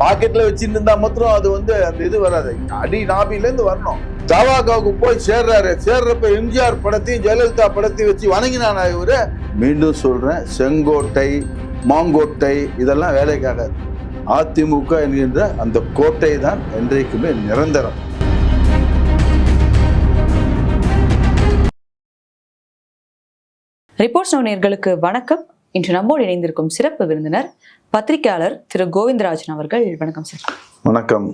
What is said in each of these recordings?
பாக்கெட்ல வச்சிருந்தா மாத்திரம் அது வந்து அந்த இது வராது. அடி நாபில இருந்து வரணும். தவாகாவுக்கு போய் சேர்றாரு. சேர்றப்ப எம்ஜிஆர் படத்தையும் ஜெயலலிதா படத்தையும் வச்சு வணங்கினான் இவரு? மீண்டும் சொல்றேன் செங்கோட்டை மாங்கோட்டை இதெல்லாம் வேலைக்காக. அதிமுக என்கின்ற அந்த கோட்டை தான் என்றைக்குமே நிரந்தரம். ரிப்போர்ட்ஸ் நேயர்களுக்கு வணக்கம். இன்று நம்மோடு இணைந்திருக்கும் சிறப்பு விருந்தினர் பத்திரிகையாளர் திரு கோவிந்தராஜன் அவர்கள். வணக்கம் சார். வணக்கம்.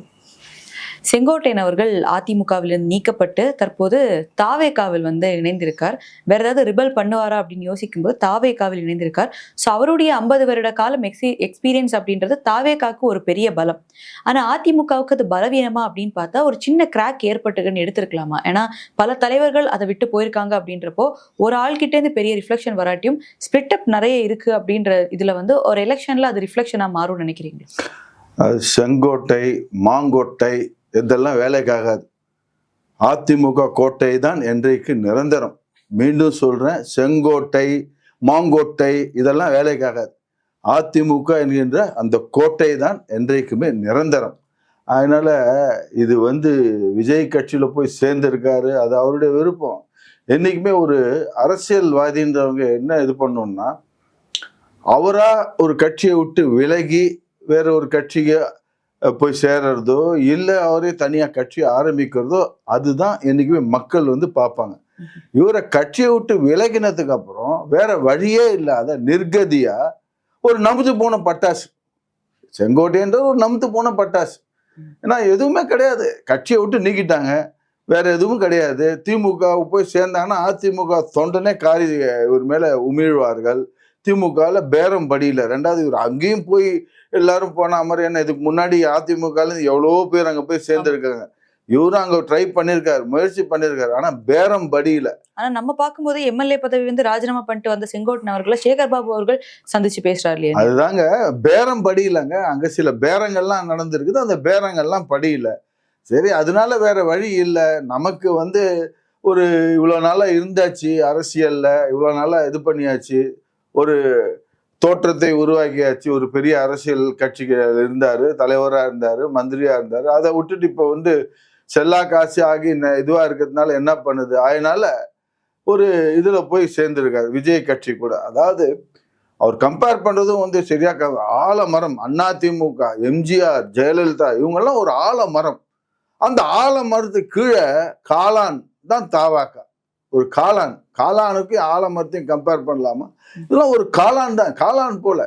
செங்கோட்டையன் அவர்கள் அதிமுகவிலிருந்து நீக்கப்பட்டு தற்போது தாவேகாவில் வந்து இணைந்திருக்கார். வேற ஏதாவது ரிபல் பண்ணுவாரா அப்படின்னு யோசிக்கும்போது தாவேகாவில் இணைந்திருக்கார். ஸோ அவருடைய ஐம்பது வருட காலம் எக்ஸி எக்ஸ்பீரியன்ஸ் அப்படின்றது தாவேகாவுக்கு ஒரு பெரிய பலம். ஆனா அதிமுகவுக்கு அது பலவீனமா அப்படின்னு பார்த்தா ஒரு சின்ன கிராக் ஏற்பட்டுக்குன்னு எடுத்திருக்கலாமா? ஏன்னா பல தலைவர்கள் அதை விட்டு போயிருக்காங்க அப்படின்றப்போ ஒரு ஆள்கிட்டேருந்து பெரிய ரிஃப்ளெக்ஷன் வராட்டியும் ஸ்பிளிட் அப் நிறைய இருக்கு அப்படின்ற இதுல வந்து ஒரு எலெக்ஷனில் அது ரிஃப்ளெக்ஷனாக மாறும்னு நினைக்கிறீங்க செங்கோட்டை மாங்கோட்டை இதெல்லாம் வேலைக்காகாது. அதிமுக கோட்டை தான் என்றைக்கு நிரந்தரம். மீண்டும் சொல்றேன் செங்கோட்டை மாங்கோட்டை இதெல்லாம் வேலைக்காகாது. அதிமுக என்கின்ற அந்த கோட்டை தான் என்றைக்குமே நிரந்தரம். அதனால இது வந்து விஜய் கட்சியில போய் சேர்ந்திருக்காரு அது அவருடைய விருப்பம். என்னைக்குமே ஒரு அரசியல்வாதின்றவங்க என்ன இது பண்ணணும்னா அவரா ஒரு கட்சியை விட்டு விலகி வேற ஒரு கட்சியை போய் சேர்றதோ இல்லை அவரே தனியாக கட்சி ஆரம்பிக்கிறதோ அதுதான் என்னைக்குமே மக்கள் வந்து பார்ப்பாங்க. இவரை கட்சியை விட்டு விலகினதுக்கு அப்புறம் வேற வழியே இல்லாத நிர்கதியா ஒரு நமுத்து போன பட்டாசு. செங்கோட்டைன்ற ஒரு நமுத்து போன பட்டாசு. ஏன்னா எதுவுமே கிடையாது. கட்சியை விட்டு நீக்கிட்டாங்க. வேற எதுவும் கிடையாது. திமுக போய் சேர்ந்தாங்கன்னா அதிமுக தொண்டனே காரி இவர் மேல உமிழ்வார்கள். திமுகவில் பேரம் படியில ரெண்டாவது இவர் அங்கேயும் போய் எல்லாரும் போன மாதிரி என்ன இதுக்கு முன்னாடி அதிமுகல எவ்வளோ பேர் அங்கே போய் சேர்ந்துருக்காங்க. இவரும் அங்கே ட்ரை பண்ணியிருக்காரு முயற்சி பண்ணியிருக்காரு ஆனால் பேரம் படியில. ஆனா நம்ம பார்க்கும்போது எம்எல்ஏ பதவி வந்து ராஜினாமா பண்ணிட்டு வந்த செங்கோட்டன் அவர்களை சேகர் பாபு அவர்கள் சந்திச்சு பேசுறாரு இல்லையா? அதுதாங்க பேரம் படியிலங்க. அங்க சில பேரங்கள்லாம் நடந்திருக்குது அந்த பேரங்கள்லாம் படியில. சரி அதனால வேற வழி இல்லை. நமக்கு வந்து ஒரு இவ்வளோ நாளா இருந்தாச்சு அரசியல்ல இவ்வளோ நாளா இது பண்ணியாச்சு. ஒரு தோற்றத்தை உருவாக்கியாச்சு. ஒரு பெரிய அரசியல் கட்சிக்கு இருந்தார் தலைவராக இருந்தார் மந்திரியாக இருந்தார். அதை விட்டுட்டு இப்போ வந்து செல்லா காசு ஆகி ந- இதுவாக இருக்கிறதுனால என்ன பண்ணுது? அதனால ஒரு இதில் போய் சேர்ந்துருக்காரு விஜய் கட்சி கூட. அதாவது அவர் கம்பேர் பண்ணுறதும் வந்து சரியாக ஆலமரம் ஆலமரம் அதிமுக எம்ஜிஆர் ஜெயலலிதா இவங்கெல்லாம் ஒரு ஆலமரம். அந்த ஆலமரத்துக்கு கீழே காளான் தான் தாவாக்கா ஒரு காளான் காளானுக்கு ஆலமரத்தையும் கம்பேர் பண்ணலாமா? இதெல்லாம் ஒரு காளான் தான் காளான் போல.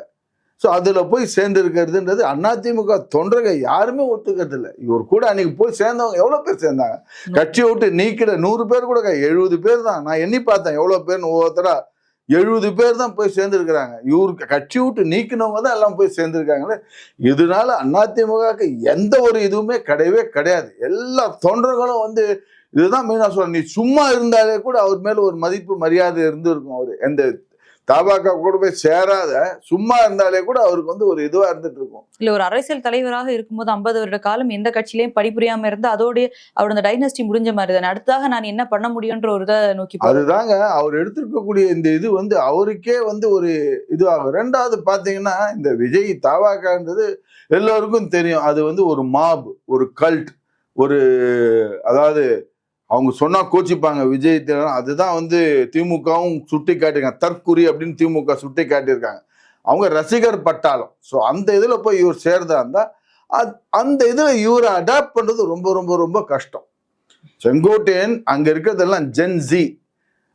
ஸோ அதில் போய் சேர்ந்துருக்கிறதுன்றது அதிமுக தொண்டர்கள் யாருமே ஒத்துக்கிறது இல்லை. இவர் கூட அன்னைக்கு போய் சேர்ந்தவங்க எவ்வளோ பேர் சேர்ந்தாங்க? கட்சியை விட்டு நீக்கிற நூறு பேர் கூட எழுபது பேர் தான். நான் எண்ணி பார்த்தேன் எவ்வளோ பேர்னு ஒவ்வொருத்தரா எழுபது பேர் தான் போய் சேர்ந்துருக்கிறாங்க. இவருக்கு கட்சி விட்டு நீக்கினவங்க தான் எல்லாம் போய் சேர்ந்துருக்காங்களே. இதனால அதிமுகவுக்கு எந்த ஒரு இதுவுமே கிடையவே கிடையாது. எல்லா தொண்டர்களும் வந்து இதுதான் மெயினாக சொல்றேன். நீ சும்மா இருந்தாலே கூட அவர் மேல ஒரு மதிப்பு மரியாதை இருந்திருக்கும் அவர். எந்த தாபாக்கா கூட போய் சேராத சும்மா இருந்தாலே கூட அவருக்கு வந்து ஒரு இதுவா இருந்துட்டு இருக்கும் இல்ல ஒரு அரசியல் தலைவராக இருக்கும்போது ஐம்பது வருட காலம் எந்த கட்சியிலயும் பணிபுரியாம இருந்து அதோடய அவரோட டைனஸ்டி முடிஞ்ச மாதிரி தானே. அடுத்ததாக நான் என்ன பண்ண முடியும்ன்ற ஒரு இதை நோக்கி. அதுதாங்க அவர் எடுத்திருக்கக்கூடிய இந்த இது வந்து அவருக்கே வந்து ஒரு இதுவாகும். ரெண்டாவது பாத்தீங்கன்னா இந்த விஜய் தாவாக்கான்றது எல்லோருக்கும் தெரியும். அது வந்து ஒரு மாப் ஒரு கல்ட் ஒரு அதாவது அவங்க சொன்னா கோச்சிப்பாங்க. விஜய் அதுதான் வந்து திமுகவும் சுட்டி காட்டியிருக்காங்க தற்குறி அப்படின்னு திமுக சுட்டி காட்டியிருக்காங்க அவங்க ரசிகர் பட்டாலும் ஸோ அந்த இதில் போய் இவர் சேர்ந்தா இருந்தா அத்- அந்த இதில் இவரை அடாப்ட் பண்றது ரொம்ப ரொம்ப ரொம்ப கஷ்டம். செங்கோட்டையன் அங்க இருக்கிறதெல்லாம் ஜென்ஜி அங்கே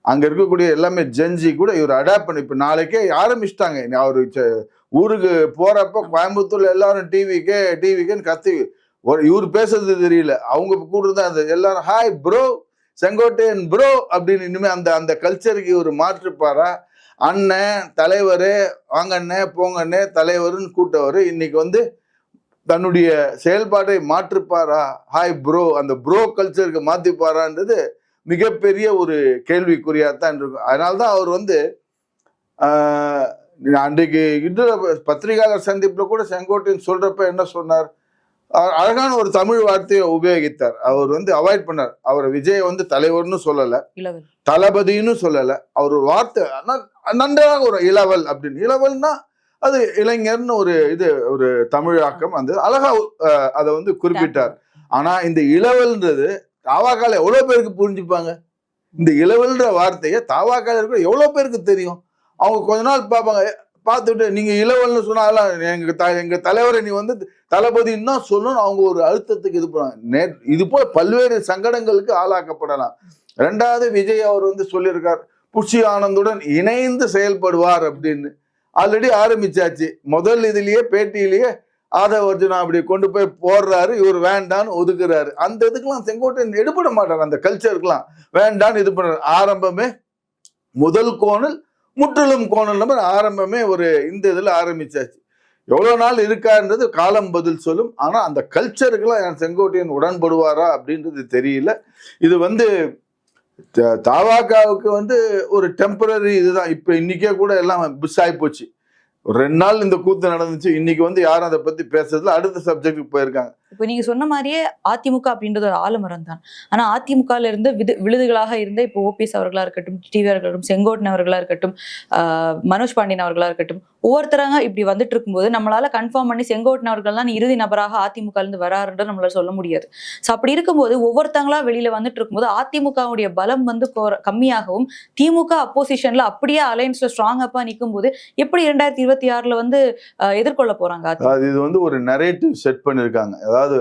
அங்க இருக்கக்கூடிய எல்லாமே ஜென்ஜி கூட இவர் அடாப்ட் பண்ணி இப்போ நாளைக்கே ஆரம்பிச்சிட்டாங்க. அவர் ஊருக்கு போறப்ப கோயம்புத்தூர்ல எல்லாரும் டிவிக்கே டிவிக்கேன்னு கத்தி ஒரு இவர் பேசுறது தெரியல. அவங்க கூட தான் அந்த எல்லாரும் ஹாய் ப்ரோ செங்கோட்டையன் ப்ரோ அப்படின்னு இனிமே அந்த அந்த கல்ச்சருக்கு இவர் மாற்றுப்பாரா? அண்ணன் தலைவர் வாங்கண்ணே போங்கண்ணே தலைவருன்னு கூட்டவர் இன்னைக்கு வந்து தன்னுடைய செயல்பாட்டை மாற்றுப்பாரா? ஹாய் ப்ரோ அந்த ப்ரோ கல்ச்சருக்கு மாற்றிப்பாரான்றது மிகப்பெரிய ஒரு கேள்விக்குறியாத்தான் இருக்கும். அதனால தான் அவர் வந்து அன்றைக்கு இது பத்திரிகையாளர் சந்திப்பில் கூட செங்கோட்டையன் சொல்கிறப்ப என்ன சொன்னார்? அழகான ஒரு தமிழ் வார்த்தையை உபயோகித்தார். அவர் வந்து அவாய்ட் பண்ணார். அவர் விஜய் வந்து தலைவர்னு சொல்லல. இளவல். தளபதின்னு சொல்லல. அவர் ஒரு வார்த்தை நன்றாக ஒரு இளவல் அப்படின்னு. இளவல்னா அது இளைஞர்னு ஒரு இது ஒரு தமிழாக்கம் வந்து அழகா அதை வந்து குறிப்பிட்டார். ஆனா இந்த இளவல்ன்றது தாவாக்கால எவ்வளவு பேருக்கு புரிஞ்சுப்பாங்க? இந்த இளவல்ன்ற வார்த்தையை தாவாக்கால இருக்கிற எவ்வளவு பேருக்கு தெரியும்? அவங்க கொஞ்ச நாள் பார்ப்பாங்க பார்த்துட்டு நீங்க இளவல்னு சொன்னா எங்கள் எங்க த எங்க தலைவரை நீ வந்து தளபதின்னு தான் சொல்லணும் அவங்க ஒரு அழுத்தத்துக்கு இது பண்ணுவாங்க நே இது போல பல்வேறு சங்கடங்களுக்கு ஆளாக்கப்படலாம். ரெண்டாவது விஜய் அவர் வந்து சொல்லியிருக்கார் புஷி ஆனந்துடன் இணைந்து செயல்படுவார் அப்படின்னு. ஆல்ரெடி ஆரம்பிச்சாச்சு. முதல் இதுலயே பேட்டியிலேயே ஆதவ அர்ஜுனா அப்படி கொண்டு போய் போடுறாரு இவர் வேண்டான்னு ஒதுக்குறாரு. அந்த இதுக்கெல்லாம் செங்கோட்டையன் எடுபட மாட்டார். அந்த கல்ச்சருக்கெல்லாம் வேண்டான்னு இது பண்ணுறாரு ஆரம்பமே முதல் கோணல் முற்றிலும் கோணல் நம்பர் ஆரம்பமே ஒரு இந்த இதில் ஆரம்பிச்சாச்சு. எவ்வளோ நாள் இருக்கான்றது காலம் பதில் சொல்லும். ஆனால் அந்த கல்ச்சருக்கெல்லாம் என் செங்கோட்டையன் உடன்படுவாரா அப்படின்றது தெரியல. இது வந்து த- தாவாக்காவுக்கு வந்து ஒரு டெம்பரரி இதுதான். இப்போ இன்றைக்கே கூட எல்லாம் மிஸ் ஆகி போச்சு. ஒரு ரெண்டு நாள் இந்த கூத்து நடந்துச்சு. இன்னைக்கு வந்து யாரும் அதை பற்றி பேசுறதுல அடுத்த சப்ஜெக்ட்டுக்கு போயிருக்காங்க. இப்போ நீங்க சொன்ன மாதிரியே அதிமுக அப்படின்றது ஒரு ஆலமரம் தான் ஆனா அதிமுகல இருந்து விது விழுதுகளாக இருந்த இப்போ ஓபிஎஸ் அவர்களா இருக்கட்டும் டிவி இருக்கட்டும் செங்கோட்டன் அவர்களா இருக்கட்டும் ஆஹ் மனோஜ் பாண்டியன் அவர்களா இருக்கட்டும் ஒவ்வொருத்தராங்க இப்படி வந்துட்டு இருக்கும்போது நம்மளால கன்ஃபார்ம் பண்ணி செங்கோட்டன் அவர்கள் தான் இறுதி நபராக அதிமுக இருந்து வராருன்ற நம்மளால சொல்ல முடியாது. ஸோ அப்படி இருக்கும்போது ஒவ்வொருத்தங்களா வெளியில வந்துட்டு இருக்கும்போது அதிமுகவுடைய பலம் வந்து கம்மியாகவும் திமுக அப்போசிஷன்ல அப்படியே அலையன்ஸ்ல ஸ்ட்ராங் அப்பா நிற்கும் போது எப்படி இரண்டாயிரத்தி இருபத்தி ஆறுல வந்து எதிர்கொள்ள போறாங்க அதிமுக? இது வந்து ஒரு நரேட்டிவ் செட் பண்ணிருக்காங்க. அதாவது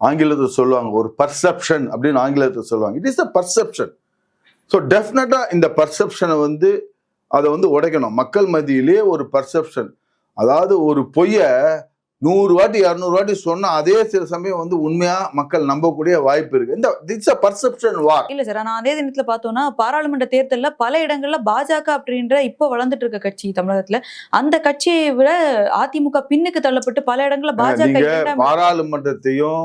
ஆங்கிலத்தில் சொல்லுவாங்க ஒரு பர்செப்ஷன் அப்படின்னு ஆங்கிலத்தில் சொல்லுவாங்க. It is a perception so டெஃபினட்டாக இந்த பர்செப்ஷனை வந்து அதை வந்து உடைக்கணும். மக்கள் மத்தியிலே ஒரு பர்செப்ஷன் அதாவது ஒரு பொய்யை நூறு வாட்டி இரநூறு வாட்டி சொன்னா அதே சில சமயம் வந்து உண்மையா மக்கள் நம்பக்கூடிய வாய்ப்பு இருக்கு. இந்த இட்ஸ் அ பர்செப்ஷன் வார் இல்ல சார் ஆனா அதே தினத்துல பார்த்தோம்னா பாராளுமன்ற தேர்தல்ல பல இடங்கள்ல பாஜக அப்படின்ற இப்போ வளர்ந்துட்டு இருக்க கட்சி தமிழகத்துல அந்த கட்சியை விட அதிமுக பின்னுக்கு தள்ளப்பட்டு பல இடங்கள்ல பாஜக பாராளுமன்றத்தையும்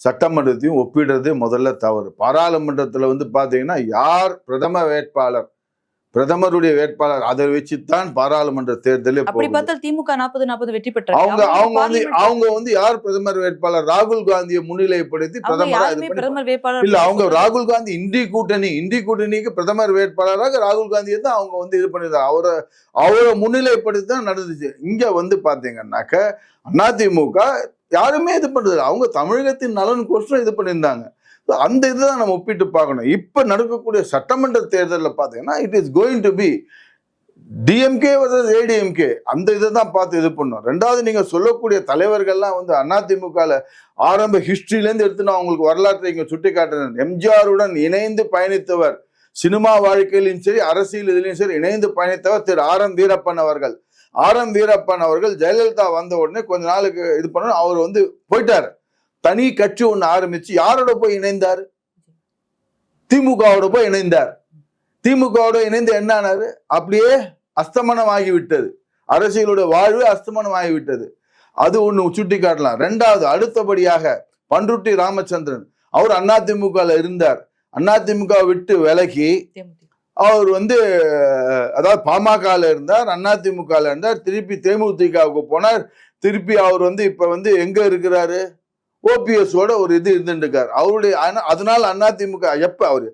சட்டமன்றத்தையும் ஒப்பிடுறதே முதல்ல தவறு. பாராளுமன்றத்துல வந்து பாத்தீங்கன்னா யார் பிரதம வேட்பாளர் பிரதமருடைய வேட்பாளர் அதை வச்சுதான் பாராளுமன்ற தேர்தலே அப்படி பார்த்தால் திமுக நாற்பது நாற்பது வெற்றி பெற்றாங்க அவங்க அவங்க வந்து அவங்க வந்து யார் பிரதமர் வேட்பாளர்? ராகுல் காந்தியை முன்னிலைப்படுத்தி பிரதமரா பிரதமர் வேட்பாளர் இல்ல அவங்க ராகுல் காந்தி இந்தி கூட்டணி இந்தி கூட்டணிக்கு பிரதமர் வேட்பாளராக ராகுல் காந்தியை தான் அவங்க வந்து இது பண்ணிருந்தாங்க அவரை அவரை முன்னிலைப்படுத்தி தான் நடந்துச்சு. இங்க வந்து பாத்தீங்கன்னாக்க அதிமுக யாருமே இது பண்றது அவங்க தமிழகத்தின் நலனுக்கோசரம் இது பண்ணியிருந்தாங்க. அந்த இதுதான் நம்ம ஒப்பிட்டு பார்க்கணும். இப்போ நடக்கக்கூடிய சட்டமன்ற தேர்தலில் பார்த்தீங்கன்னா it is going to be DMK versus ADMK அந்த இதை தான் பார்த்து இது பண்ணும் ரெண்டாவது நீங்கள் சொல்லக்கூடிய தலைவர்கள்லாம் வந்து அதிமுகவில் ஆரம்ப ஹிஸ்ட்ரியிலேருந்து எடுத்து நான் உங்களுக்கு வரலாற்றை இங்கே சுட்டி காட்டுறேன் எம்ஜிஆருடன் இணைந்து பயணித்தவர் சினிமா வாழ்க்கையிலும் சரி அரசியல் இதுலையும் சரி இணைந்து பயணித்தவர் திரு ஆர் எம் வீரப்பன் அவர்கள். ஆர் எம் வீரப்பன் அவர்கள் ஜெயலலிதா வந்த உடனே கொஞ்ச நாளுக்கு இது பண்ண அவர் வந்து போயிட்டார். தனி கட்சி ஒண்ணு ஆரம்பிச்சு யாரோட போய் இணைந்தார்? திமுகவோட போய் இணைந்தார். திமுகவோட இணைந்து என்ன ஆனாரு அப்படியே அஸ்தமனம் ஆகிவிட்டது அரசியலுடைய வாழ்வு அஸ்தமனம் ஆகிவிட்டது அது ஒண்ணு சுட்டி காட்டலாம் ரெண்டாவது அடுத்தபடியாக பண்ருட்டி ராமச்சந்திரன். அவர் அதிமுகல இருந்தார். அதிமுக விட்டு விலகி. அவர் வந்து அதாவது பாமகல இருந்தார் அதிமுகல இருந்தார். திருப்பி தேமுதிகவுக்கு போனார். திருப்பி அவர் வந்து இப்ப வந்து எங்க இருக்கிறாரு? ஓபிஎஸ் ஓட ஒரு இது இருந்துட்டு இருக்காரு அவருடைய அதனால அதிமுக எப்ப அவரு.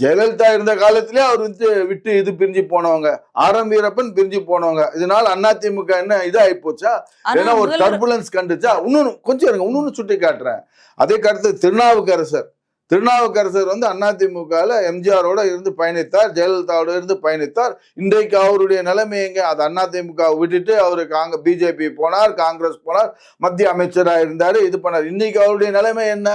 ஜெயலலிதா இருந்த காலத்திலே அவர் வந்து விட்டு இது பிரிஞ்சு போனவங்க. ஆர் எம் வீரப்பன் பிரிஞ்சு போனவங்க. இதனால அதிமுக என்ன இதாகி போச்சா? ஏன்னா ஒரு டர்புலன்ஸ் கண்டுச்சா? இன்னொன்னு கொஞ்சம் இருங்க இன்னொன்னு சுட்டி காட்டுறேன் அதே கருத்து திருநாவுக்கரசர். திருநாவுக்கரசர் வந்து அதிமுகல எம்ஜிஆரோட இருந்து பயணித்தார் ஜெயலலிதாவோட இருந்து பயணித்தார். இன்றைக்கு அவருடைய நிலைமை எங்க? அது அதிமுக விட்டுட்டு அவரு காங்க பிஜேபி போனார் காங்கிரஸ் போனார் மத்திய அமைச்சரா இருந்தாரு இது பண்ணார். இன்னைக்கு அவருடைய நிலைமை என்ன?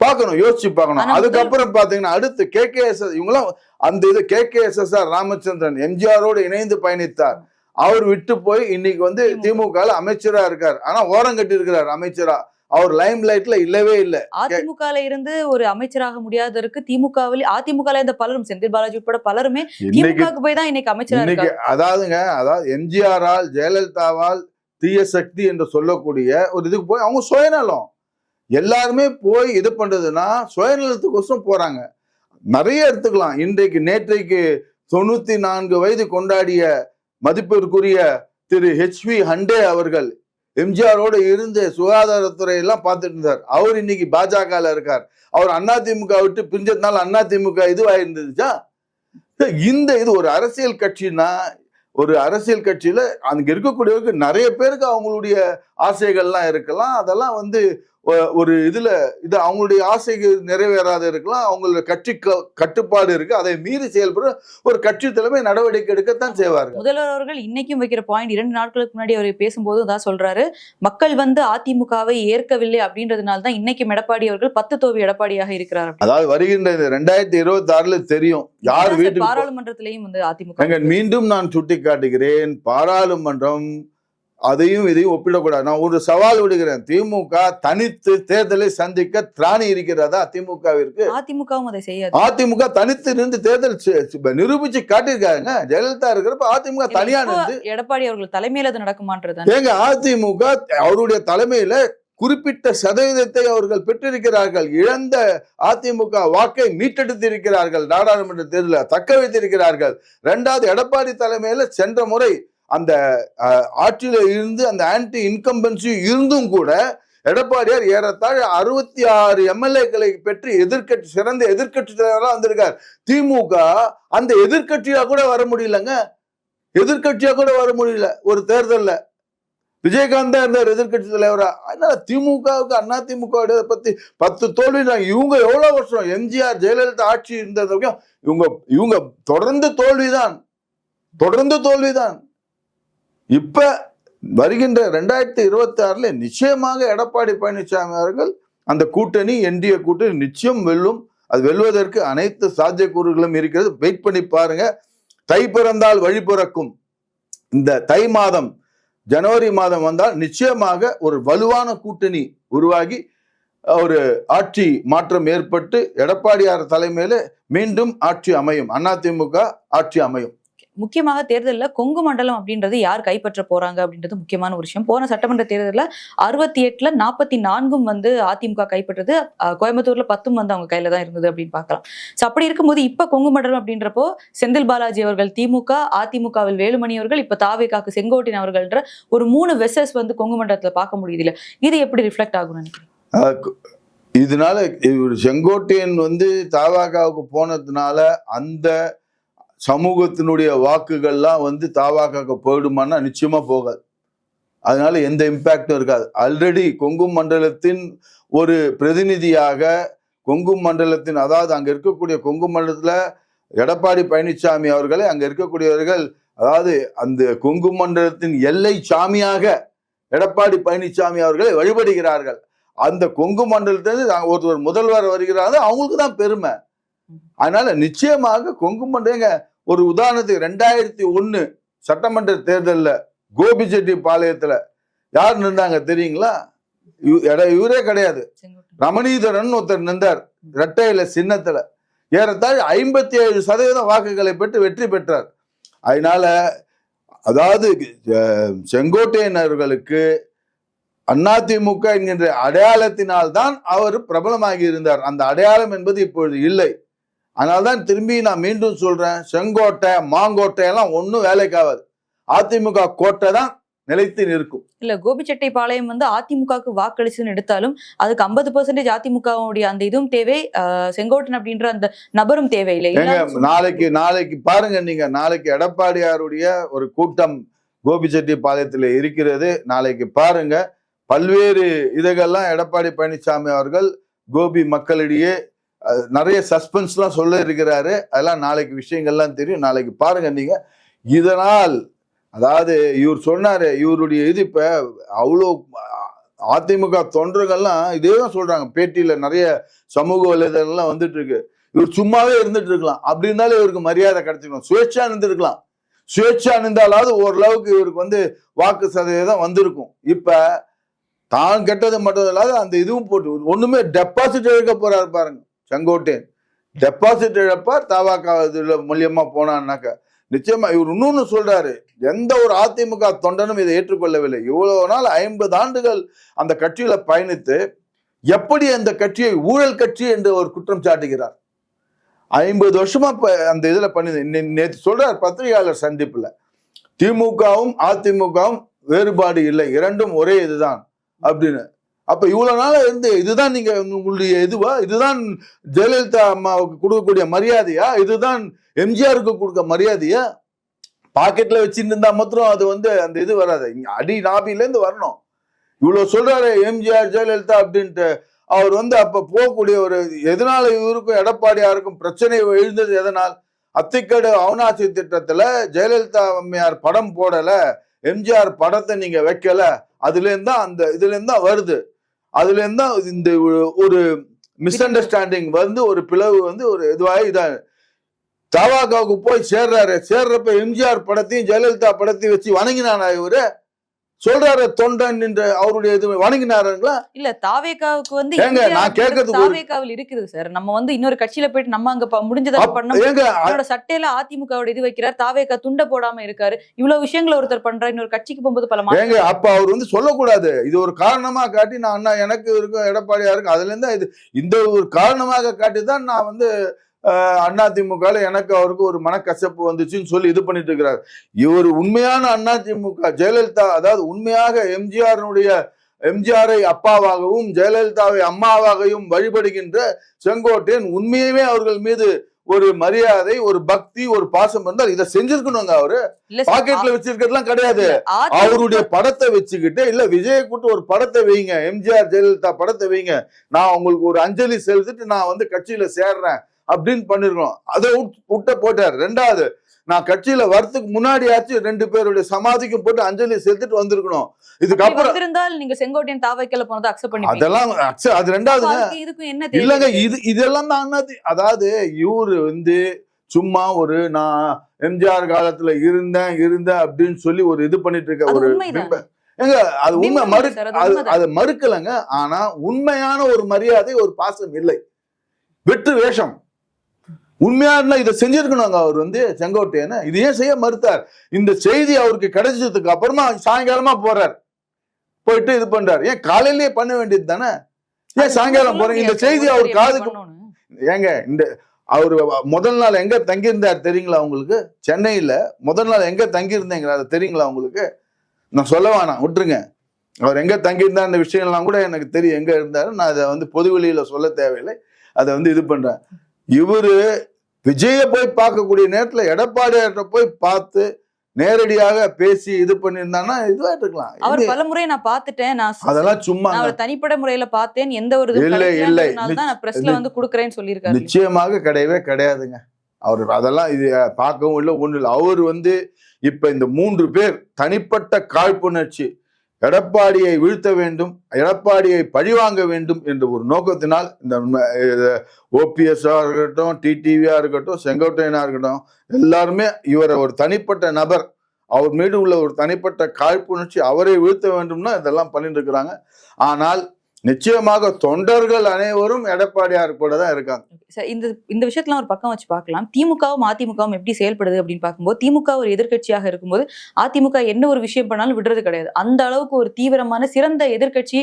பார்க்கணும் யோசிச்சு பார்க்கணும். அதுக்கப்புறம் பாத்தீங்கன்னா அடுத்து கே கே எஸ் இவங்களாம் அந்த இது K K S S R Ramachandran எம்ஜிஆரோடு இணைந்து பயணித்தார். அவர் விட்டு போய் இன்னைக்கு வந்து திமுக. அமைச்சரா இருக்கார். ஆனா ஓரம் கட்டி இருக்கிறார் அமைச்சரா. அவர் லைம் லைட்ல இல்லவே இல்ல. அதிமுகல இருந்து ஒரு அமைச்சராக முடியாததற்கு திமுகவில் அதிமுகல இருந்த பலரும் செந்தில் பாலாஜி உட்பட பலருமே திமுகவுக்கு போய் தான் இன்னைக்கு அமைச்சரா இன்னைக்கு இருக்காங்க. அதாவதுங்க அதாவது எம்ஜிஆரால் ஜெயலலிதாவால் தீய சக்தி என்று சொல்லக்கூடிய ஒரு இதுக்கு போய் அவங்க சுயநலம். எல்லாருமே போய் இது பண்றதுன்னா சுயநலத்துக்கோசரம் போறாங்க. நிறைய எடுத்துக்கலாம். இன்றைக்கு நேற்றைக்கு தொண்ணூத்தி நான்கு வயது கொண்டாடிய மதிப்பிற்குரிய திரு ஹெச்வி ஹண்டே அவர்கள் எம்ஜிஆரோடு இருந்து சுகாதாரத்துறையெல்லாம் பார்த்துட்டு இருந்தார். அவர் இன்னைக்கு பாஜகவில் இருக்கார். அவர் அதிமுக விட்டு பிரிஞ்சதுனால அதிமுக இதுவாயிருந்துச்சா? இந்த இது ஒரு அரசியல் கட்சின்னா ஒரு அரசியல் கட்சியில் அங்கே இருக்கக்கூடியவருக்கு நிறைய பேருக்கு அவங்களுடைய ஆசைகள்லாம் இருக்கலாம். அதெல்லாம் வந்து ஒரு இதுல இது அவங்களுடைய ஆசைகள் நிறைவேறாத இருக்கலாம் அவங்களோட கட்சி கட்டுப்பாடு இருக்கு. அதை மீறி செயல்பட ஒரு கட்சி தலைமை நடவடிக்கை எடுக்கத்தான் செய்வார்கள். முதல்வர் அவர்கள் இன்னைக்கும் வைக்கிற பாயிண்ட் இரண்டு நாட்களுக்கு முன்னாடி அவர் பேசும்போது தான் சொல்றாரு. மக்கள் வந்து அதிமுகவை ஏற்கவில்லை அப்படின்றதுனால தான் இன்னைக்கு எடப்பாடி அவர்கள் பத்து தோவி எடப்பாடியாக இருக்கிறார். அதாவது வருகின்ற ரெண்டாயிரத்தி இருபத்தி ஆறுல தெரியும். யார் போ- பாராளுமன்றத்திலையும் வந்து அதிமுக மீண்டும் நான் சுட்டி காட்டுகிறேன் பாராளுமன்றம் அதையும் இதையும் ஒப்பிடக்கூடாது. நான் ஒரு சவால் விடுகிறேன். திமுக தனித்து தேர்தலை சந்திக்க திராணி இருக்கிறதா திமுகவிற்கு? அதிமுகவும் அதை செய்யாது. அதிமுக தனித்து நின்று தேர்தல் நிரூபிச்சு காட்டியிருக்காங்க. ஜெயலலிதா இருக்கிறப்ப அதிமுக தனியா நின்று. எடப்பாடி அவர்கள் தலைமையில அது நடக்குமான்றது ஏங்க அதிமுக அவருடைய தலைமையில குறிப்பிட்ட சதவீதத்தை அவர்கள் பெற்றிருக்கிறார்கள். இழந்த அதிமுக வாக்கை மீட்டெடுத்திருக்கிறார்கள். நாடாளுமன்ற தேர்தலில் தக்க வைத்திருக்கிறார்கள். ரெண்டாவது எடப்பாடி தலைமையில சென்ற முறை அந்த ஆட்சியில் இருந்து அந்த ஆன்டி இன்கம்பன்சியும் இருந்தும் கூட எடப்பாடியார் ஏறத்தாழ அறுபத்தி ஆறு எம்எல்ஏக்களை பெற்று எதிர்க்கட்சி சிறந்த எதிர்க்கட்சி தலைவராக வந்திருக்கார். திமுக அந்த எதிர்கட்சியாக கூட வர முடியலங்க. எதிர்கட்சியாக கூட வர முடியல. ஒரு தேர்தலில். விஜயகாந்த் தான் இருந்தார் எதிர்க்கட்சி தலைவரா அதனால திமுகவுக்கு அண்ணா திமுக பத்தி பத்து தோல்வி நான் இவங்க எவ்வளவு வருஷம் எம்ஜிஆர் ஜெயலலிதா ஆட்சி இருந்தது வரைக்கும் இவங்க இவங்க தொடர்ந்து தோல்விதான். தொடர்ந்து தோல்விதான். இப்ப வருகின்ற ரெண்டாயிரத்தி இருபத்தி ஆறுல நிச்சயமாக எடப்பாடி பழனிசாமி அவர்கள் அந்த கூட்டணி என்டிஏ கூட்டணி நிச்சயம் வெல்லும். அது வெல்வதற்கு அனைத்து சாத்தியக்கூறுகளும் இருக்கிறது. வெயிட் பண்ணி பாருங்க. தை பிறந்தால் வழி பிறக்கும். இந்த தை மாதம் ஜனவரி மாதம் வந்தால் நிச்சயமாக ஒரு வலுவான கூட்டணி உருவாகி ஒரு ஆட்சி மாற்றம் ஏற்பட்டு எடப்பாடியார் தலைமையில மீண்டும் ஆட்சி அமையும். அதிமுக ஆட்சி அமையும். முக்கியமாக தேர்தலில் கொங்கு மண்டலம் அப்படின்றது யார் கைப்பற்ற போறாங்க அப்படின்றது முக்கியமான ஒரு விஷயம். போன சட்டமன்ற தேர்தலில் அறுபத்தி எட்டுல நாற்பத்தி நான்கும் வந்து அதிமுக கைப்பற்றது கோயம்புத்தூர்ல பத்தும் வந்து அவங்க கையில தான் இருந்தது அப்படின்னு பார்க்கலாம். ஸோ அப்படி இருக்கும்போது இப்ப கொங்கு மண்டலம் அப்படின்றப்போ செந்தில் பாலாஜி அவர்கள் திமுக அதிமுகவில் வேலுமணி அவர்கள் இப்ப தாவேகாக்கு செங்கோட்டின் அவர்கள்ன்ற ஒரு மூணு வெசஸ் வந்து கொங்கு மண்டலத்தில் பார்க்க முடியுது இல்ல இது எப்படி ரிஃப்ளெக்ட் ஆகும்னு நினைக்கிறேன் இதனால இவர் செங்கோட்டையன் வந்து தாவாகாவுக்கு போனதுனால அந்த சமூகத்தினுடைய வாக்குகள்லாம் வந்து தாவாகாவுக்கு போயிடுமான்னா நிச்சயமா போகாது. அதனால எந்த இம்பேக்டும் இருக்காது. ஆல்ரெடி கொங்கு மண்டலத்தின் ஒரு பிரதிநிதியாக கொங்கு மண்டலத்தின் அதாவது அங்க இருக்கக்கூடிய கொங்கு மண்டலத்துல எடப்பாடி பழனிசாமி அவர்களை அங்க இருக்கக்கூடியவர்கள் அதாவது அந்த கொங்கு மண்டலத்தின் எல்லை சாமியாக எடப்பாடி பழனிசாமி அவர்களை வழிபடுகிறார்கள். அந்த கொங்கு மண்டலத்திலிருந்து ஒருத்தர் முதல்வர் வருகிறாரு அவங்களுக்கு தான் பெருமை. அதனால நிச்சயமாக கொங்கு மண்டலங்க ஒரு உதாரணத்துக்கு ரெண்டாயிரத்தி ஒண்ணு சட்டமன்ற தேர்தல்ல கோபிச்செட்டி பாளையத்துல யார் நின்றாங்க தெரியுங்களா? இவரே கிடையாது. ரமணீதரன் ஒருத்தர் நின்றார். இரட்டையில சின்னத்துல. ஏறத்தாழ ஐம்பத்தி ஏழு சதவீதம் வாக்குகளை பெற்று வெற்றி பெற்றார். அதனால அதாவது அஹ், செங்கோட்டையன் அவர்களுக்கு அதிமுக என்கின்ற அடையாளத்தினால் தான் அவர் பிரபலமாகி இருந்தார். அந்த அடையாளம் என்பது இப்பொழுது இல்லை. அதனால்தான் திரும்பி நான் மீண்டும் சொல்றேன் செங்கோட்டை மாங்கோட்டை எல்லாம் ஒன்றும் வேலைக்காகாது. அதிமுக கோட்டை தான் நிலைத்து நிற்கும். இல்ல கோபிச்செட்டிப்பாளையம் வந்து அதிமுகவுக்கு வாக்களிச்சுன்னு எடுத்தாலும் அதுக்கு ஐம்பது பெர்சன்டேஜ் அதிமுகவுடைய அந்த இதுவும் தேவை செங்கோட்டன் அப்படின்ற அந்த நபரும் தேவையில்லை. ஏங்க எல்லாரும் நாளைக்கு நாளைக்கு பாருங்க நீங்க நாளைக்கு எடப்பாடியாருடைய ஒரு கூட்டம் கோபிச்செட்டிப்பாளையத்தில் இருக்கிறது. நாளைக்கு பாருங்க பல்வேறு இதுகள்லாம் எடப்பாடி பழனிசாமி அவர்கள் கோபி மக்களிடையே நிறைய சஸ்பென்ஸ்லாம் சொல்ல இருக்கிறாரு. அதெல்லாம் நாளைக்கு விஷயங்கள்லாம் தெரியும். நாளைக்கு பாருங்க நீங்க. இதனால் அதாவது இவர் சொன்னாரு இவருடைய இது இப்ப அவ்வளோ அதிமுக தொண்டர்கள்லாம் இதே தான் சொல்றாங்க. பேட்டியில நிறைய சமூக வலைதளம்லாம் வந்துட்டு இருக்கு இவர் சும்மாவே இருந்துட்டு இருக்கலாம். அப்படி இருந்தாலும் இவருக்கு மரியாதை கிடைச்சிருக்கும். சுயேட்சா இருந்திருக்கலாம் சுயேட்சா இருந்தாலாவது ஓரளவுக்கு இவருக்கு வந்து வாக்கு சதவீதம் வந்திருக்கும். இப்ப தான் கெட்டது மட்டும் இல்லாத அந்த இதுவும் போட்டு ஒண்ணுமே டெபாசிட் எடுக்க போறாரு பாருங்க. செங்கோட்டையன் டெபாசிட் இழப்பார் தவாக்கா இதுல மூலியமா போனான்னாக்க நிச்சயமா இவர் இன்னொன்னு சொல்றாரு எந்த ஒரு அதிமுக தொண்டனும் இதை ஏற்றுக்கொள்ளவில்லை. இவ்வளவு நாள் ஐம்பது ஆண்டுகள் அந்த கட்சியில பயணித்து எப்படி அந்த கட்சியை ஊழல் கட்சி என்று ஒரு குற்றம் சாட்டுகிறார்? ஐம்பது வருஷமா அந்த இதுல பண்ணி நேற்று சொல்றார் பத்திரிகையாளர் சந்திப்புல திமுகவும் அதிமுகவும் வேறுபாடு இல்லை இரண்டும் ஒரே இதுதான் அப்படின்னு. அப்ப இவ்வளவு நாள் இருந்து இதுதான் நீங்க உங்களுடைய இதுவா? இதுதான் ஜெயலலிதா அம்மாவுக்கு கொடுக்கக்கூடிய மரியாதையா? இதுதான் எம்ஜிஆருக்கு கொடுக்க மரியாதையா? பாக்கெட்ல வச்சுட்டு இருந்தா மாத்திரம் அது வந்து அந்த இது வராது. அடி நாபில இருந்து வரணும். இவ்வளவு சொல்றாரு எம்ஜிஆர் ஜெயலலிதா அப்படின்ட்டு. அவர் வந்து அப்ப போகக்கூடிய ஒரு எதனால இவருக்கும் எடப்பாடியாருக்கும் பிரச்சனை எழுந்தது எதனால்? அத்திக்கடு அவனாசி திட்டத்துல ஜெயலலிதா அம்மையார் படம் போடல. எம்ஜிஆர் படத்தை நீங்க வைக்கல. அதுல இருந்தா அந்த இதுல இருந்தா வருது. அதுல இருந்தா இந்த ஒரு- ஒரு மிஸ் அண்டர்ஸ்டாண்டிங் வந்து ஒரு பிளவு வந்து ஒரு இதுவாக இதா தவாகாவுக்கு போய் சேர்றாரு. சேர்றப்ப எம்ஜிஆர் படத்தையும் ஜெயலலிதா படத்தையும் வச்சு வணங்கினானா இவரு? சொல்றாரு தொண்டன் என்ற அவருடைய இது வணங்கினாருங்களா? இல்ல தாவேகாவுக்கு வந்து ஏங்க, நான் ஒரு- தாவேகாவில் இருக்குது சார் நம்ம வந்து இன்னொரு கட்சியில போயிட்டு நம்ம அங்க முடிஞ்சதை அப்ப- பண்ண ஏங்க அவரோட சட்டையில அதிமுகவோட இது வைக்கிறார். தாவேகா துண்ட போடாம இருக்காரு. இவ்வளவு விஷயங்களை ஒருத்தர் பண்றாரு. இன்னொரு கட்சிக்கு போகும்போது பல ஏங்க அப்ப அவர் வந்து சொல்லக்கூடாது. இது ஒரு காரணமா காட்டி நான் அண்ணா எனக்கு இருக்கும் எடப்பாடியா இருக்கு அதுல இருந்தா இது இந்த ஒரு காரணமாக காட்டி தான் நான் வந்து அண்ணா திமுக எனக்கு அவருக்கு ஒரு மனக்கசப்பு வந்துச்சுன்னு சொல்லி இது பண்ணிட்டு இருக்கிறார். இவர் உண்மையான அண்ணா திமுக ஜெயலலிதா அதாவது உண்மையாக எம்ஜிஆருடைய எம்ஜிஆரை அப்பாவாகவும் ஜெயலலிதாவை அம்மாவாகவும் வழிபடுகின்ற செங்கோட்டையன் உண்மையுமே அவர்கள் மீது ஒரு மரியாதை ஒரு பக்தி ஒரு பாசம் இருந்தால் இதை செஞ்சிருக்கணுங்க அவரு. பாக்கெட்ல வச்சிருக்கிறதுலாம் கிடையாது. அதிமுக அவருடைய படத்தை வச்சுக்கிட்டு இல்ல விஜய கூட்டு ஒரு படத்தை வைங்க எம்ஜிஆர் ஜெயலலிதா படத்தை வைங்க. நான் உங்களுக்கு ஒரு அஞ்சலி செலுத்திட்டு நான் வந்து கட்சியில சேர்றேன். அப்படின்னு பண்ணிருக்கோம். அதை விட்- விட்ட போட்டார். ரெண்டாவது நான் கட்சியில வரதுக்கு முன்னாடியாச்சும் ரெண்டு பேருடைய சமாதிக்கும் போட்டு அஞ்சலி செலுத்திட்டு வந்திருக்கணும். இதுக்கப்புறம் வந்திருந்தால் நீங்க செங்கோட்டையன் தாவைக்கல போனதை அக்செப்ட் பண்ணி அதெல்லாம் அது இதுக்கும் என்ன இல்லங்க இது இதெல்லாம் தான் அதாவது இவரு வந்து சும்மா ஒரு நான் எம்ஜிஆர் காலத்துல இருந்தேன் இருந்தேன் அப்படின்னு சொல்லி ஒரு இது பண்ணிட்டு இருக்க ஒரு ஏங்க அது உண்மை மறு அது. அது மறுக்கலங்க. ஆனா உண்மையான ஒரு மரியாதை ஒரு பாசம் இல்லை. வெற்று வேஷம். உண்மையான இதை செஞ்சிருக்கணுங்க. அவர் வந்து செங்கோட்டையன. இது ஏன் செய்ய மறுத்தார். இந்த செய்தி அவருக்கு கிடைச்சதுக்கு அப்புறமா சாயங்காலமா போறார். போயிட்டு இது பண்றாரு. ஏன் காலையிலேயே பண்ண வேண்டியது தானே? ஏன் சாயங்காலம் போறீங்க? இந்த செய்தி அவர் காதுக்கு? ஏங்க இந்த அவர் முதல் நாள் எங்க தங்கியிருந்தார் தெரியுங்களா உங்களுக்கு? சென்னையில முதல் நாள் எங்க தங்கியிருந்தீங்களா அது தெரியுங்களா உங்களுக்கு? நான் சொல்ல வேணாம் விட்டுருங்க. அவர் எங்க தங்கியிருந்தார் அந்த விஷயம்லாம் கூட எனக்கு தெரியும். எங்க இருந்தாரு நான் அதை வந்து பொது வெளியில சொல்ல தேவையில்லை. அதை வந்து இது பண்றேன். இவரு விஜய போய் பார்க்கக்கூடிய நேரத்துல எடப்பாடியார்ட்ட போய் பார்த்து நேரடியாக பேசி இது பண்ணியிருந்தான்னா இதுவா இருக்கலாம். அவர் பல முறை நான் பார்த்துட்டேன். நான் அதெல்லாம் சும்மா அவர் தனிப்பட்ட முறையில பார்த்தேன். எந்த ஒரு இல்லை, இல்லை. நான் பிரஸ்ல வந்து குடுக்கறேன்னு சொல்லியிருக்காரு. நிச்சயமாக கிடையவே கிடையாதுங்க. அவர் அதெல்லாம் இது பார்க்கவும் இல்லை ஒன்றும் இல்லை. அவர் வந்து இப்ப இந்த மூன்று பேர் தனிப்பட்ட காழ்ப்புணர்ச்சி எடப்பாடியை வீழ்த்த வேண்டும் எடப்பாடியை பழிவாங்க வேண்டும் என்ற ஒரு நோக்கத்தினால் இந்த ஓபிஎஸ்ஸாக இருக்கட்டும் டிடிவியாக இருக்கட்டும் செங்கோட்டையனாக இருக்கட்டும் எல்லாருமே இவரை ஒரு தனிப்பட்ட நபர் அவர் மீது உள்ள ஒரு தனிப்பட்ட காழ்ப்புணர்ச்சி அவரை வீழ்த்த வேண்டும்னா இதெல்லாம் பண்ணிட்டு இருக்கிறாங்க. ஆனால் நிச்சயமாக தொண்டர்கள் அனைவரும் எடப்பாடியார் கூட தான் இருக்காங்க. சார், இந்த இந்த விஷயத்துல ஒரு பக்கம் வச்சு பார்க்கலாம். திமுகவும் அதிமுகவும் எப்படி செயல்படுது அப்படின்னு பார்க்கும்போது திமுக ஒரு எதிர்க்கட்சியாக இருக்கும்போது அதிமுக என்ன ஒரு விஷயம் பண்ணாலும் விடுறது கிடையாது. அந்த அளவுக்கு ஒரு தீவிரமான சிறந்த எதிர்க்கட்சி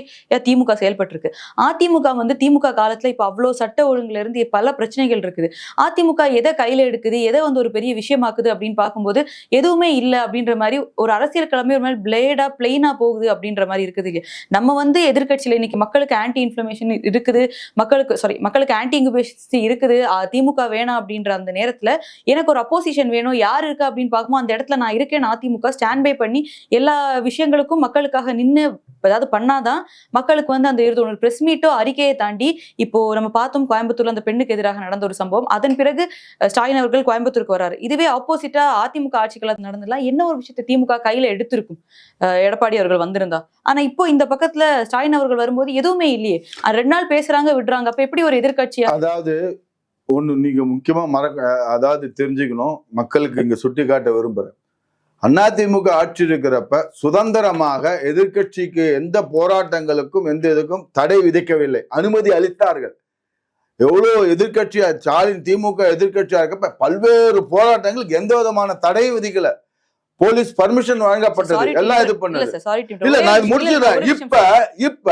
திமுக செயல்பட்டிருக்கு. அதிமுக வந்து திமுக காலத்துல இப்ப அவ்வளவு சட்ட ஒழுங்குல இருந்து பல பிரச்சனைகள் இருக்குது. அதிமுக எதை கையில எடுக்குது எதை வந்து ஒரு பெரிய விஷயமாக்குது அப்படின்னு பார்க்கும்போது எதுவுமே இல்லை அப்படின்ற மாதிரி ஒரு அரசியல் கிளம்பி ஒரு மாதிரி பிளேடா பிளெயினா போகுது அப்படின்ற மாதிரி இருக்குது இல்லையா? நம்ம வந்து எதிர்க்கட்சியில இன்னைக்கு மக்களுக்கு ஆன்டி இன்ஃப்ளமேஷன் இருக்குது. மக்களுக்கு சாரி மக்களுக்கு ஆன்டி இன்குபேஷன் இருக்குது. திமுக வேணாம் அப்படின்ற அந்த நேரத்துல எனக்கு ஒரு அப்போசிஷன் வேணும். யார் இருக்கா அப்படின்னு பார்க்கும்போது அந்த இடத்துல நான் இருக்கேன். அதிமுக ஸ்டாண்ட் பை பண்ணி எல்லா விஷயங்களுக்கும் மக்களுக்காக நின்று ஏதாவது பண்ணாதான் மக்களுக்கு வந்து அந்த இருபது ஒன்று பிரஸ் மீட்டோ அறிக்கையை தாண்டி இப்போ நம்ம பார்த்தோம் கோயம்புத்தூர்ல அந்த பெண்ணுக்கு எதிராக நடந்த ஒரு சம்பவம். அதன் பிறகு ஸ்டாலின் அவர்கள் கோயம்புத்தூருக்கு வராரு. இதுவே ஆப்போசிட்டா அதிமுக ஆட்சிகள் நடந்ததுலாம் என்ன ஒரு விஷயத்தை திமுக கையில எடுத்திருக்கும்? எடப்பாடி அவர்கள் வந்திருந்தா. ஆனா இப்போ இந்த பக்கத்துல ஸ்டாலின் அவர்கள் வரும்போது எதுவுமே இல்லையே. ரெண்டு நாள் பேசுறாங்க விடுறாங்க. அப்ப எப்படி ஒரு எதிர்கட்சியா அதாவது ஒண்ணு நீங்க முக்கியமா மறக்க அதாவது தெரிஞ்சுக்கணும் மக்களுக்கு இங்க சுட்டி காட்ட விரும்புறேன். அதிமுக ஆட்சி இருக்கிறப்ப சுதந்திரமாக எதிர்க்கட்சிக்கு எந்த போராட்டங்களுக்கும் எந்த இதுக்கும் தடை விதிக்கவில்லை. அனுமதி அளித்தார்கள். எவ்வளோ எதிர்கட்சியா ஸ்டாலின் திமுக எதிர்கட்சியா இருக்கப்ப பல்வேறு போராட்டங்களுக்கு எந்த விதமான தடையும் விதிக்கலை. போலீஸ் பர்மிஷன் வழங்கப்பட்டது எல்லாம் இது பண்ணது. இல்ல. நான் நிமிஷம் இப்ப இப்ப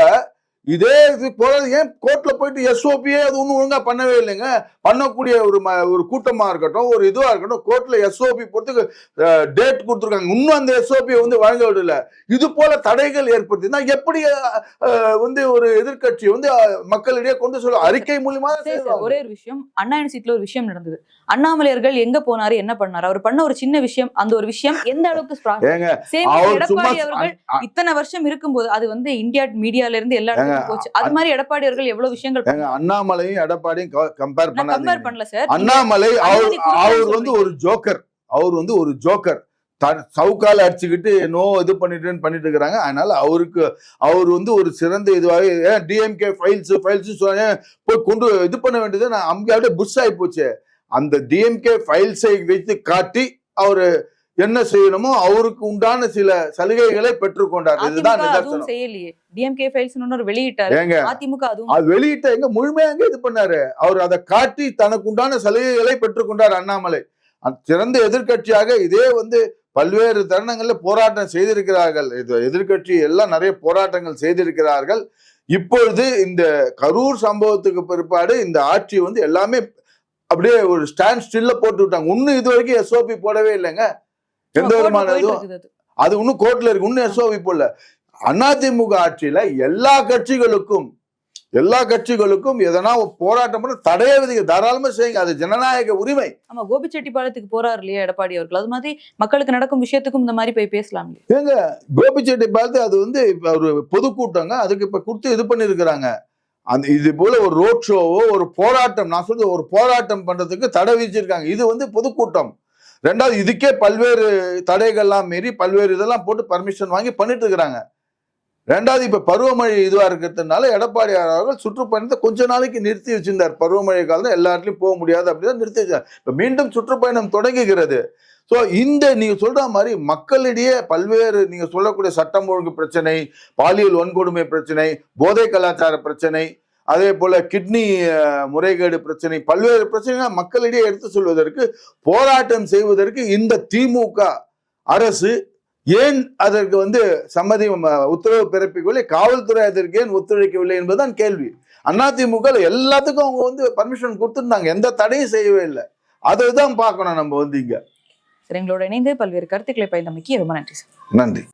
இதே இது போறது ஏன் கோர்ட்ல போயிட்டு எஸ்ஓபியே அது ஒன்றும் ஒழுங்கா பண்ணவே இல்லைங்க? பண்ணக்கூடிய ஒரு ம- ஒரு கூட்டமா இருக்கட்டும் ஒரு இதுவா இருக்கட்டும் கோர்ட்ல எஸ்ஓபி போறதுக்கு டேட் கொடுத்துருக்காங்க. இன்னும் அந்த எஸ்ஓபி வந்து வழங்க விடல. இது போல தடைகள் ஏற்படுத்தினா எப்படி வந்து ஒரு எதிர்க்கட்சி வந்து மக்களிடையே கொண்டு சொல்ல அறிக்கை மூலியமா. ஒரே ஒரு விஷயம். அண்ணா யூனிவர்சிட்டியில ஒரு விஷயம் நடந்தது. அண்ணாமலையர்கள் எங்க போனாரு என்ன பண்ணாரு? அவர் பண்ண ஒரு சின்ன விஷயம் அந்த ஒரு விஷயம் எந்த அளவுக்கு எடப்பாடி அவர்கள் இத்தனை வருஷம் இருக்கும்போது அது வந்து இந்தியா மீடியால இருந்து எல்லா போச்சு. அது மாதிரி எடப்பாடி அவர்கள் எவ்வளவு விஷயங்கள் அண்ணாமலையும் எடப்பாடியும் கம்பேர் கம்பேர் பண்ணல சார் அண்ணாமலை அவர் அவர் வந்து ஒரு ஜோக்கர் அவர் வந்து ஒரு ஜோக்கர் சவுக்கால அடிச்சுக்கிட்டு நோ இது பண்ணிட்டுன்னு பண்ணிட்டு இருக்கிறாங்க. அதனால அவருக்கு அவர் வந்து ஒரு சிறந்த இதுவாக ஏன் டிஎம்கே ஃபைல்ஸ் ஃபைல்ஸ் போய் கொண்டு இது பண்ண வேண்டியது நான் அங்கே அப்படியே புஷ் ஆகி போச்சு. அந்த டிஎம்கே ஃபைல்ஸை வைத்து காட்டி அவரு என்ன செய்யணுமோ அவருக்கு உண்டான சில சலுகைகளை பெற்றுக்கொண்டார் இதுதான் நிதர்சனம். செய்யலையே. டிஎம்கே ஃபைல்ஸ் ஒரு வெளியிட்டாரு. ஏங்க அதிமுக அதுவும் அது வெளியிட்ட எங்க முழுமையாக இது பண்ணாரு. அவர் அதை காட்டி தனக்கு உண்டான சலுகைகளை பெற்றுக்கொண்டார் அண்ணாமலை. சிறந்த எதிர்க்கட்சியாக இதே வந்து பல்வேறு தருணங்கள்ல போராட்டம் செய்திருக்கிறார்கள். இது எதிர்க்கட்சி எல்லாம் நிறைய போராட்டங்கள் செய்திருக்கிறார்கள். இப்பொழுது இந்த கரூர் சம்பவத்துக்கு பிற்பாடு இந்த ஆட்சி வந்து எல்லாமே அப்படியே ஒரு ஸ்டாண்ட் ஸ்டில்ல போட்டு விட்டாங்க இன்னும் இது வரைக்கும் எஸ்ஓபி போடவே இல்லைங்க. எந்த விதமான இதுவும் அது. இன்னும் கோர்ட்ல இருக்கு இன்னும் எஸ்ஓபி போடல அதிமுக ஆட்சியில எல்லா கட்சிகளுக்கும் எல்லா கட்சிகளுக்கும் எதனா போராட்டம் பண்ண தடைய விதிக்க தாராளமா செய்யுங்க. அது ஜனநாயக உரிமை. ஆமா கோபிச்செட்டிப்பாளையத்துக்கு போறாரு இல்லையா எடப்பாடி அவர்கள்? அது மாதிரி மக்களுக்கு நடக்கும் விஷயத்துக்கும் இந்த மாதிரி போய் பேசலாம் இல்லையா? கோபிச்செட்டி பார்த்து அது வந்து இப்ப ஒரு பொதுக்கூட்டங்க அதுக்கு இப்ப கொடுத்து இது பண்ணிருக்கிறாங்க அந்த இது போல ஒரு ரோட் ஷோவோ ஒரு போராட்டம் நான் சொல்றது ஒரு போராட்டம் பண்றதுக்கு தடை விதிச்சிருக்காங்க. இது வந்து பொதுக்கூட்டம். ரெண்டாவது இதுக்கே பல்வேறு தடைகள்லாம் மீறி பல்வேறு இதெல்லாம் போட்டு பர்மிஷன் வாங்கி பண்ணிட்டு இருக்கிறாங்க. ரெண்டாவது இப்ப பருவமழை இதுவா இருக்கிறதுனால எடப்பாடி அவர்கள் சுற்றுப்பயணத்தை கொஞ்ச நாளைக்கு நிறுத்தி வச்சிருந்தார். பருவமழை காலம் எல்லா இடத்துலையும் போக முடியாது அப்படின்னு நிறுத்தி வச்சார் இப்ப மீண்டும் சுற்றுப்பயணம் தொடங்குகிறது. ஸோ இந்த நீங்கள் சொல்கிற மாதிரி மக்களிடையே பல்வேறு நீங்கள் சொல்லக்கூடிய சட்டம் ஒழுங்கு பிரச்சனை பாலியல் வன்கொடுமை பிரச்சனை போதை கலாச்சார பிரச்சனை அதே போல கிட்னி முறைகேடு பிரச்சனை பல்வேறு பிரச்சனைகள் மக்களிடையே எடுத்து சொல்வதற்கு போராட்டம் செய்வதற்கு இந்த திமுக அரசு ஏன் அதற்கு வந்து சம்மதி உத்தரவு பிறப்பிக்கவில்லை? காவல்துறை அதற்கு ஏன் ஒத்துழைக்கவில்லை என்பதுதான் கேள்வி. அதிமுக எல்லாத்துக்கும் அவங்க வந்து பர்மிஷன் கொடுத்துருந்தாங்க. எந்த தடையும் செய்யவே இல்லை. அதை தான் பார்க்கணும் நம்ம வந்து இங்க. சரி எங்களோட இணைந்து பல்வேறு கருத்துக்களை பயந்தமைக்கு ரொம்ப நன்றி சார். நன்றி.